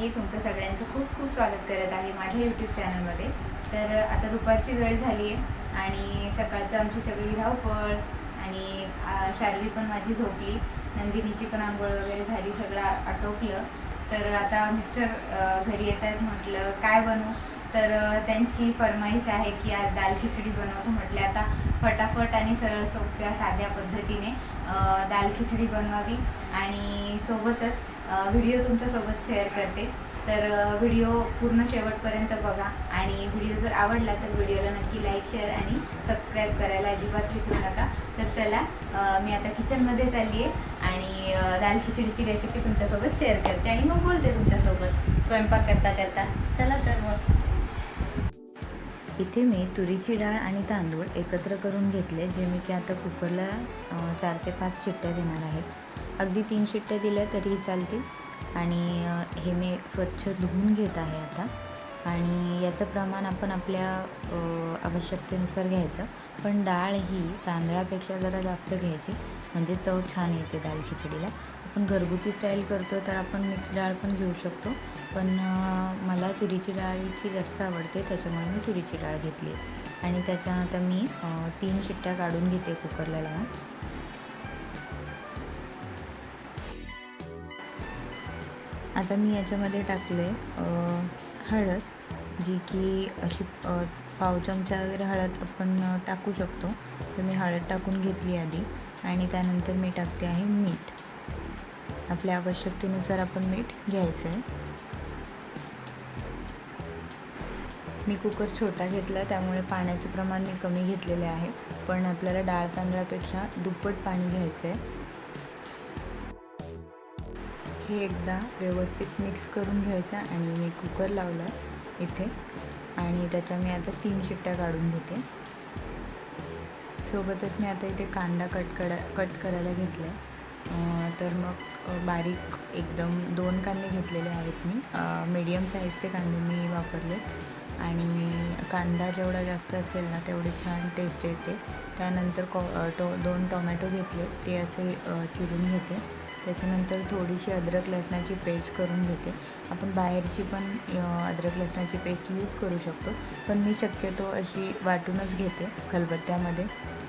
मी तुमचं सगळ्यांचं खूप खूप स्वागत करत आहे माझ्या यूट्यूब चॅनलमध्ये तर आता दुपारची वेळ झाली आहे आणि सकाळचं आमची सगळी धावपळ आणि शार्वी पण माझी झोपली. नंदिनीची पण आंघोळ वगैरे झाली सगळं आटोपलं. तर आता मिस्टर घरी येत आहेत म्हटलं काय बनवू? तर त्यांची फरमाईश आहे की आज दाल खिचडी बनवतो. म्हटले आता फटाफट आणि सरळ सोप्या साध्या पद्धतीने दाल खिचडी बनवावी आणि सोबतच व्हिडिओ तुमच्यासोबत शेअर करते. तर व्हिडिओ पूर्ण शेवटपर्यंत बघा आणि व्हिडिओ जर आवडला तर व्हिडिओला नक्की लाईक शेअर आणि सबस्क्राईब करायला अजिबात विसरू नका. तर चला मी आता किचनमध्ये चालली आहे आणि दाल खिचडीची रेसिपी तुमच्यासोबत शेअर करते आणि मग बोलते तुमच्यासोबत स्वयंपाक करता करता. चला तर मग. इथे मी तुरीची डाळ आणि तांदूळ एकत्र करून घेतले जे मी की आता कुकरला चार ते पाच चिट्ट्या देणार आहेत अगदी तीन शिट्ट्या दिल्या तरी चालतील. आणि हे मी स्वच्छ धुवून घेत आहे आता. आणि याचं प्रमाण आपण आपल्या आवश्यकतेनुसार घ्यायचं. पण डाळ ही तांदळापेक्षा जरा जास्त घ्यायची. म्हणजे चव छान येते दाल खिचडीला. आपण घरगुती स्टाईल करतो तर आपण मिक्स डाळ पण घेऊ शकतो. पण मला तुरीची डाळीची जास्त आवडते. त्याच्यामुळे मी तुरीची डाळ घेतली. आणि त्याच्या आता मी तीन शिट्ट्या काढून घेते कुकरला लावून. आता मी याच्यामध्ये टाकले हळद जी की अशी पाव चमचा वगैरे हळद आपण टाकू शकतो. तर मी हळद टाकून घेतली आधी आणि त्यानंतर मी टाकते आहे मीठ. आपल्या आवश्यकतेनुसार आपण मीठ घ्यायचं आहे मी कुकर छोटा घेतला त्यामुळे पाण्याचं प्रमाण मी कमी घेतलेले आहे. पण आपल्याला डाळ तांदळापेक्षा दुप्पट पाणी घ्यायचं आहे हे एकदा व्यवस्थित मिक्स करून घ्यायचं आणि मी कुकर लावला इथे. आणि त्याच्या मी आता तीन शिट्ट्या काढून घेते. सोबतच मी आता इथे कांदा कट करा कट करायला घेतला. आहे तर मग बारीक एकदम दोन कांदे घेतलेले आहेत मी. मीडियम साईजचे कांदे मी वापरलेत. आणि कांदा जेवढा जास्त असेल ना तेवढी छान टेस्ट येते. त्यानंतर कॉ टो दोन टोमॅटो घेतले. ते असे चिरून घेते. त्याच्यानंतर थोडीशी अद्रक लसणाची पेस्ट करून घेते. आपण बाहेरची पण अद्रक लसणाची पेस्ट यूज करू शकतो. पण मी शक्यतो अशी वाटूनच घेते खलबत्त्यामध्ये.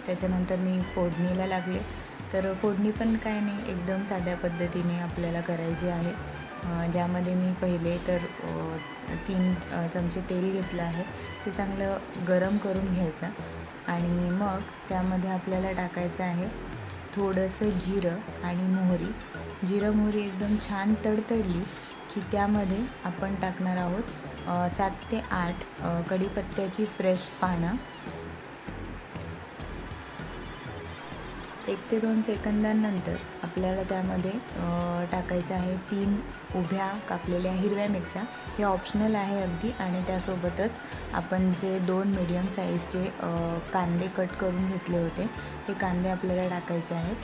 त्याच्यानंतर मी फोडणीला लागले. तर फोडणी पण काय नाही एकदम साध्या पद्धतीने आपल्याला करायची आहे. ज्यामध्ये मी पहिले तर तीन चमचे तेल घेतलं आहे. ते चांगलं गरम करून घ्यायचं. आणि मग त्यामध्ये आपल्याला टाकायचं आहे थोडंसं जिरं आणि मोहरी. जिरं मोहरी एकदम छान तडतडली की त्यामध्ये आपण टाकणार आहोत सात ते आठ कढीपत्त्याची फ्रेश पानं. एक ते दोन सेकंदांनंतर आपल्याला त्यामध्ये टाकायचं आहे तीन उभ्या कापलेल्या हिरव्या मिरच्या. हे ऑप्शनल आहे अगदी आणि त्यासोबतच आपण जे दोन मीडियम साईजचे कांदे कट करून घेतले होते ते कांदे आपल्याला टाकायचे आहेत.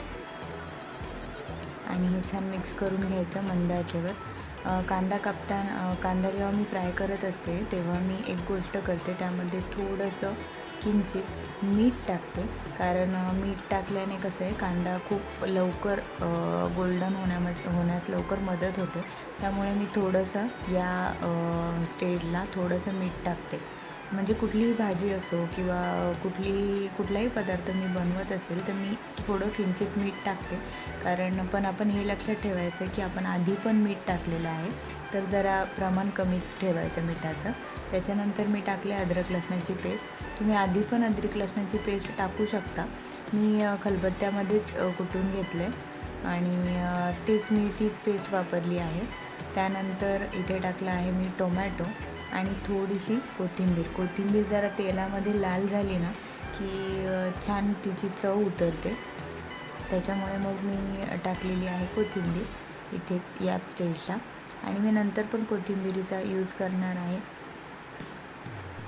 आणि हे छान मिक्स करून घ्यायचं मंद आचेवर कांदा कापताना कांदा जेव्हा मी फ्राय करत असते तेव्हा मी एक गोष्ट करते त्यामध्ये थोडंसं किंचित मीठ टाकते. कारण मीठ टाकल्याने कसं आहे कांदा खूप लवकर गोल्डन होण्यामध्ये होण्यास लवकर मदत होते. त्यामुळे मी थोडंसं या स्टेजला थोडंसं मीठ टाकते. म्हणजे कुठलीही भाजी असो किंवा कुठलीही कुठलाही पदार्थ मी बनवत असेल तर मी थोडं किंचित मीठ टाकते. कारण पण आपण हे लक्षात ठेवायचं की आपण आधी पण मीठ टाकलेलं आहे. तर जरा प्रमाण कमीच ठेवायचं मिठाचं. त्याच्यानंतर मी टाकले अद्रक लसणाची पेस्ट. तुम्ही आधी पण अद्रक लसणाची पेस्ट टाकू शकता. मी खलबत्त्यामध्येच कुटून घेतलं. आहे आणि तेच मी तीच पेस्ट वापरली आहे. त्यानंतर इथे टाकलं आहे मी टोमॅटो. आणि थोडीशी कोथिंबीर. कोथिंबीर जरा तेलामध्ये लाल झाली ना की छान तिची चव उतरते. त्याच्यामुळे मग मी टाकलेली आहे कोथिंबीर इथेच याच स्टेजला. आणि मी नंतर पण कोथिंबिरीचा यूज करणार आहे.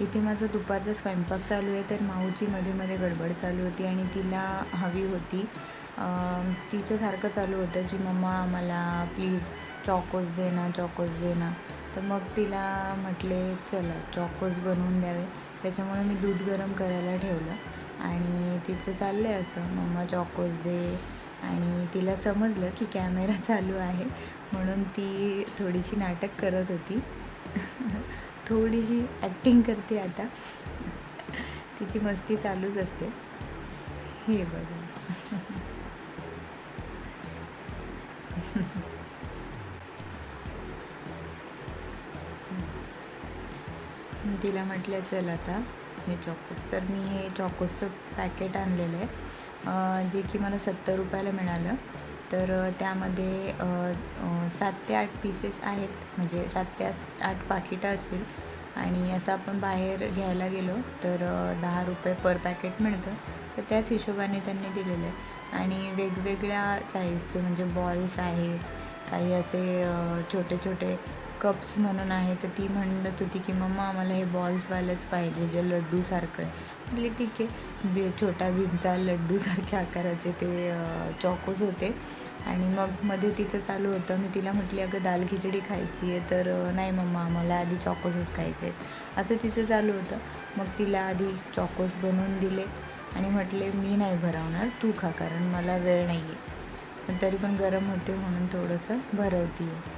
इथे माझं दुपारचा स्वयंपाक चालू आहे तर माऊची मध्ये मध्ये गडबड चालू होती आणि तिला हवी होती. तिचं सारखं चालू होतं की मम्मा मला प्लीज चॉकोस दे ना चॉकोज दे ना. तर मग तिला म्हटले चला चॉकोज बनवून द्यावे. त्याच्यामुळे मी दूध गरम करायला ठेवलं आणि तिचं चाललं आहे असं. मम्मा चॉकोज दे. आणि तिला समजलं की कॅमेरा चालू आहे म्हणून ती थोडीशी नाटक करत होती. थोडीशी ॲक्टिंग करते आता. तिची मस्ती चालूच असते. हे बघा. तिला म्हटलं चल आता हे चॉकोस. तर मी हे चॉकोसचं पॅकेट आणलेलं आहे. जे की मला सत्तर रुपयाला मिळालं. तर त्यामध्ये सात ते आठ पीसेस आहेत. म्हणजे सात ते आठ आठ पाकिटं असतील. आणि असं आपण बाहेर घ्यायला गेलो तर दहा रुपये पर पॅकेट मिळतं. तर त्याच हिशोबाने त्यांनी दिलेलं आहे. आणि वेगवेगळ्या साईजचे म्हणजे बॉल्स आहेत. काही असे छोटे छोटे कप्स म्हणून आहे तर ती म्हणत होती की मम्मा आम्हाला हे बॉल्सवालंच पाहिजे जे लड्डूसारखं आहे. म्हटले ठीक आहे. बी छोटा भीमचा लड्डूसारख्या आकाराचे ते चॉकोस होते. आणि मग मध्ये तिचं चालू होतं. मी तिला म्हटली अगं दाल खिचडी खायची आहे तर नाही मम्मा आम्हाला आधी चॉकोसच खायचे आहेत. असं तिचं चालू होतं. मग तिला आधी चॉकोस बनवून दिले. आणि म्हटले मी नाही भरवणार तू खा कारण मला वेळ नाही आहे तरी पण गरम होते म्हणून थोडंसं भरवती आहे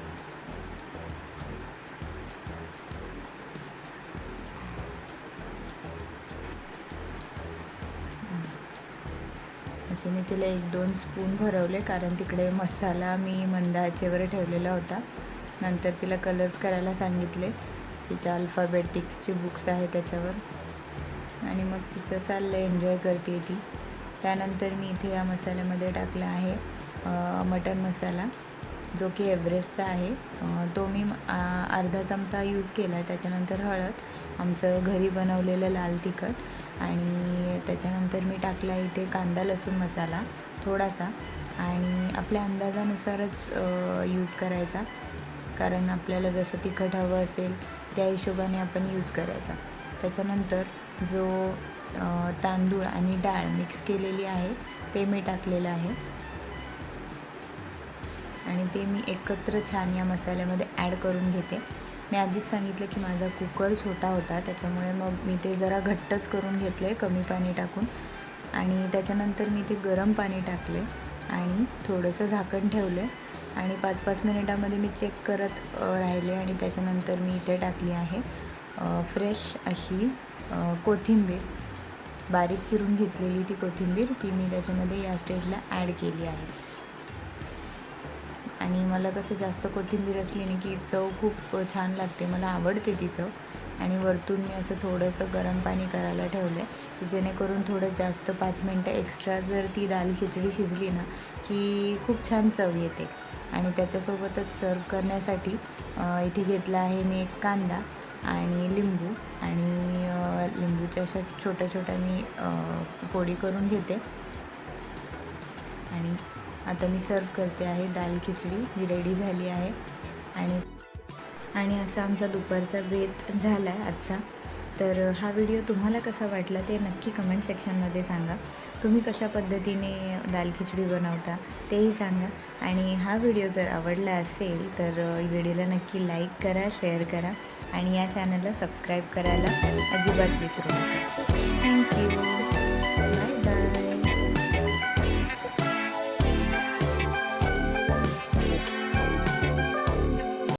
असे मी तिला एक दोन स्पून भरवले कारण तिकडे मसाला मी मंदाचेवर ठेवलेला होता. नंतर तिला कलर्स करायला सांगितले. तिच्या अल्फाबेटिक्सची बुक्स आहे त्याच्यावर. आणि मग तिचं चाललं एन्जॉय करते ती. त्यानंतर मी इथे या मसाल्यामध्ये टाकला आहे मटन मसाला. जो की एव्हरेस्टचा आहे तो मी अर्धा चमचा यूज केला आहे. त्याच्यानंतर हळद आमचं घरी बनवलेलं लाल तिखट आणि त्याच्यानंतर मी टाकला इथे कांदा लसूण मसाला थोडासा आणि आपल्या अंदाजानुसारच यूज करायचा. कारण आपल्याला जसं तिखट हवं असेल त्या हिशोबाने आपण यूज करायचा. त्याच्यानंतर जो तांदूळ आणि डाळ मिक्स केलेली आहे ते मी टाकलेलं आहे. आणि ते मी एकत्र छान या मसाल्यामध्ये ॲड करून घेते. मी आधीच सांगितलं की माझा कुकर छोटा होता त्याच्यामुळे मग मी ते जरा घट्टच करून घेतले कमी पाणी टाकून. आणि त्याच्यानंतर मी ते गरम पाणी टाकले आणि थोडंसं झाकण ठेवलं. आणि पाच पाच मिनिटामध्ये मी चेक करत राहिले आणि त्याच्यानंतर मी इथे टाकली आहे फ्रेश अशी कोथिंबीर. बारीक चिरून घेतलेली ती कोथिंबीर ती मी त्याच्यामध्ये या स्टेजला ॲड केली आहे. आणि मला कसं जास्त कोथिंबीर असली ना की चव खूप छान लागते मला आवडते ती चव. आणि वरतून मी असं थोडंसं गरम पाणी करायला ठेवलं आहे जेणेकरून थोडं जास्त पाच मिनटं एक्स्ट्रा जर ती दाल खिचडी शिजली ना की खूप छान चव येते. आणि त्याच्यासोबतच सर्व करण्यासाठी इथे घेतला आहे मी एक कांदा आणि लिंबू. आणि लिंबूच्या अशा छोट्या छोट्या मी अ, फोडी करून घेते. आणि आता मी सर्व करते आहे दाल खिचडी जी रेडी झाली आहे. आणि आणि असा आमचा दुपारचा बेत झाला आहे आजचा. तर हा व्हिडिओ तुम्हाला कसा वाटला ते नक्की कमेंट सेक्शनमध्ये सांगा. तुम्ही कशा पद्धतीने दाल खिचडी बनवता तेही सांगा. आणि हा व्हिडिओ जर आवडला असेल तर व्हिडिओला नक्की लाईक करा शेअर करा. आणि या चॅनलला सबस्क्राईब करायला अजिबात विसरू नका. थँक्यू